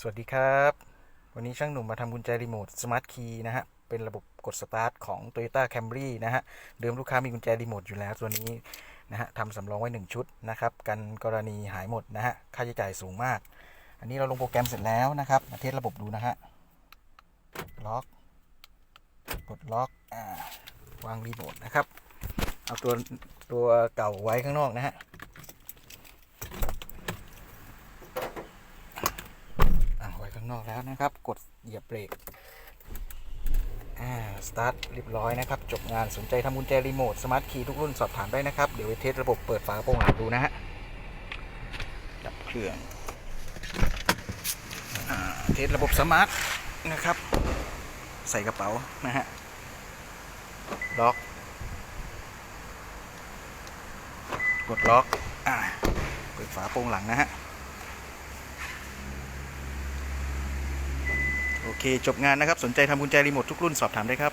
สวัสดีครับ วันนี้ช่างหนุ่มมาทำกุญแจรีโมทสมาร์ทคีย์นะฮะ เป็นระบบกดสตาร์ทของ Toyota Camry นะฮะ เดิมลูกค้ามีกุญแจรีโมทอยู่แล้วตัวนี้นะฮะทำสำรองไว้ 1 ชุดนะครับ กันกรณีหายหมดนะฮะ ค่าใช้จ่ายสูงมาก อันนี้เราลงโปรแกรมเสร็จแล้วนะครับ มาเทสระบบดูนะฮะ ล็อก กดล็อก อ่า วางรีโมทนะครับ เอาตัวตัวเก่าไว้ข้างนอกนะฮะ อะ ไว้ข้างนอกแล้วนะครับ กดเหยียบเบรกอ่าสตาร์ทเรียบร้อยนะครับ จบงานสนใจทำกุญแจรีโมทสมาร์ทคีย์ทุกรุ่นสอบถามได้นะครับ เดี๋ยวไปเทสระบบเปิดฝากระโปรงหลังดูนะฮะดับเครื่องอเทสระบบสมาร์ทนะครับ ใส่กระเป๋านะฮะล็อกกดล็อก อ่า เปิดฝาโปรงหลังนะฮะ โอ เคจบงานนะครับ สนใจทำกุญแจรีโมททุกรุ่นสอบถามได้ครับ